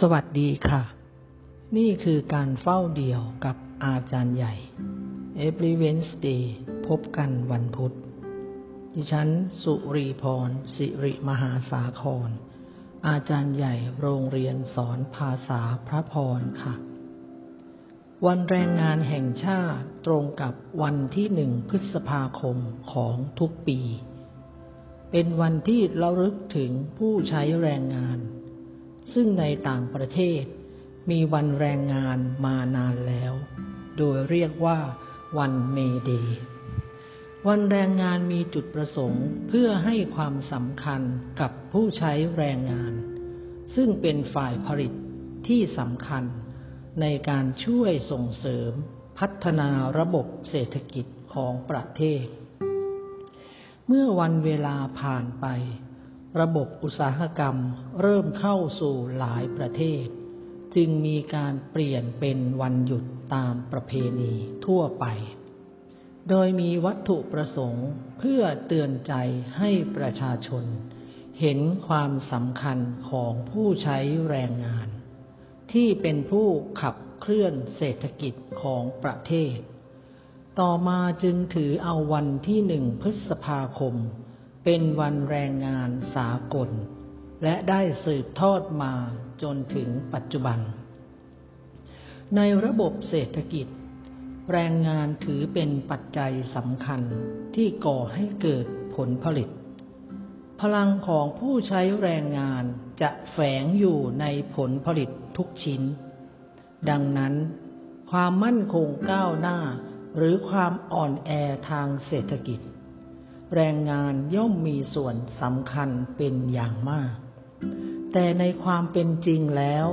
สวัสดีค่ะ นี่คือการเฝ้าเดี่ยวกับอาจารย์ใหญ่ Every Wednesday พบกันวันพุธ ดิฉัน สุรีพร สิริมหาสาคร อาจารย์ใหญ่โรงเรียนสอนภาษาพระพรค่ะ วันแรงงานแห่งชาติตรงกับวันที่หนึ่งพฤษภาคมของทุกปี เป็นวันที่เราลึกถึงผู้ใช้แรงงาน ซึ่งในต่างประเทศ มีวันแรงงานมานานแล้ว โดยเรียกว่าวันเมเดย์วันแรงงานมีจุดประสงค์เพื่อให้ความสำคัญกับผู้ใช้แรงงาน ซึ่งเป็นฝ่ายผลิตที่สำคัญในการช่วยส่งเสริมพัฒนาระบบเศรษฐกิจของประเทศ เมื่อวันเวลาผ่านไป ระบบอุตสาหกรรมเริ่มเข้าสู่หลายประเทศ จึงมีการเปลี่ยนเป็นวันหยุดตามประเพณีทั่วไป โดยมีวัตถุประสงค์เพื่อเตือนใจให้ประชาชน เห็นความสำคัญของผู้ใช้แรงงาน ที่เป็นผู้ขับเคลื่อนเศรษฐกิจของประเทศ ต่อมาจึงถือเอาวันที่หนึ่งพฤษภาคม เป็นวันแรงงานสากล และได้สืบทอดมาจนถึงปัจจุบัน ในระบบเศรษฐกิจ แรงงานถือเป็นปัจจัยสำคัญที่ก่อให้เกิดผลผลิต พลังของผู้ใช้แรงงานจะแฝงอยู่ในผลผลิตทุกชิ้น ดังนั้น ความมั่นคงก้าวหน้า หรือความอ่อนแอทางเศรษฐกิจ แรงงานย่อมมีส่วนสำคัญเป็นอย่างมาก แต่ในความเป็นจริงแล้ว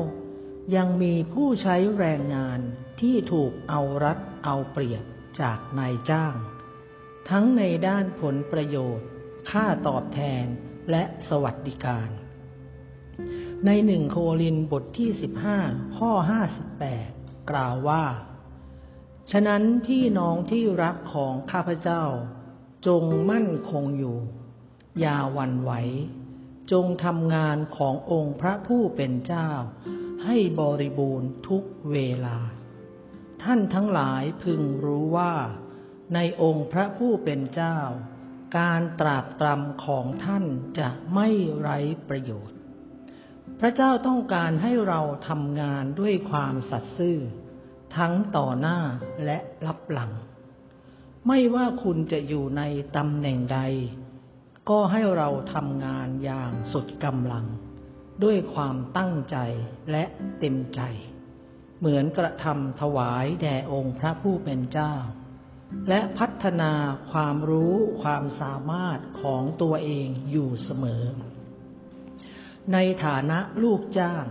ยังมีผู้ใช้แรงงานที่ถูกเอารัดเอาเปรียบจากนายจ้าง ทั้งในด้านผลประโยชน์ ค่าตอบแทนและสวัสดิการ ในหนึ่งโคลินบทที่ 15 ข้อ 58 กล่าวว่า ฉะนั้นพี่น้องที่รักของข้าพเจ้า จงมั่นคงอยู่ อย่าหวั่นไหว จงทำงานขององค์พระผู้เป็นเจ้า ให้บริบูรณ์ทุกเวลา ท่านทั้งหลายพึงรู้ว่า ในองค์พระผู้เป็นเจ้า การตรากตรำของท่านจะไม่ไร้ประโยชน์ พระเจ้าต้องการให้เราทำงานด้วยความสัตย์ซื่อ ทั้งต่อหน้าและรับหลัง ไม่ว่าคุณจะอยู่ในตำแหน่งใด ก็ให้เราทำงานอย่างสุดกำลัง ด้วยความตั้งใจและเต็มใจ เหมือนกระทำถวายแด่องค์พระผู้เป็นเจ้า และพัฒนาความรู้ความสามารถของตัวเองอยู่เสมอ ในฐานะลูกจ้าง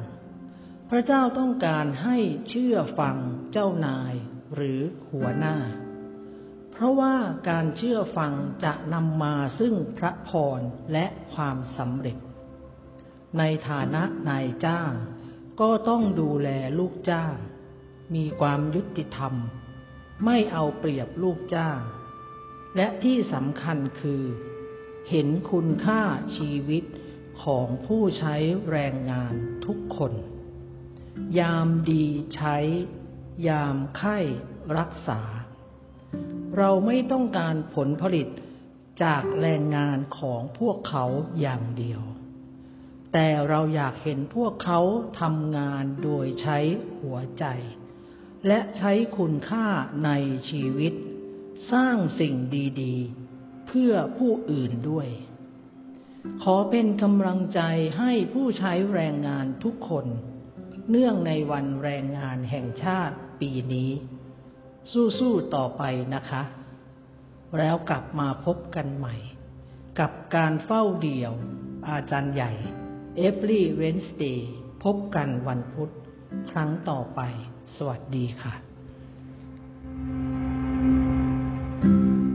พระเจ้าต้องการให้เชื่อฟังเจ้านายหรือหัวหน้า เพราะว่าการเชื่อฟังจะนำมาซึ่งพระพรและความสำเร็จ ในฐานะนายจ้าง ก็ต้องดูแลลูกจ้าง มีความยุติธรรม ไม่เอาเปรียบลูกจ้าง และที่สำคัญคือ เห็นคุณค่าชีวิตของผู้ใช้แรงงานทุกคน ยามดีใช้ ยามไข้รักษา เราไม่ต้องการผลผลิตจากแรงงานของพวกเขาอย่างเดียว แต่เราอยากเห็นพวกเขาทำงานโดยใช้หัวใจ และใช้คุณค่าในชีวิต สร้างสิ่งดีๆ เพื่อผู้อื่นด้วย ขอเป็นกำลังใจให้ผู้ใช้แรงงานทุกคน เนื่องในวันแรงงานแห่งชาติปีนี้ สู้ๆต่อไปนะคะ แล้วกลับมาพบกันใหม่ กับการเฝ้าเดี่ยว อาจารย์ใหญ่ Every Wednesday พบกันวันพุธ ครั้งต่อไป สวัสดีค่ะ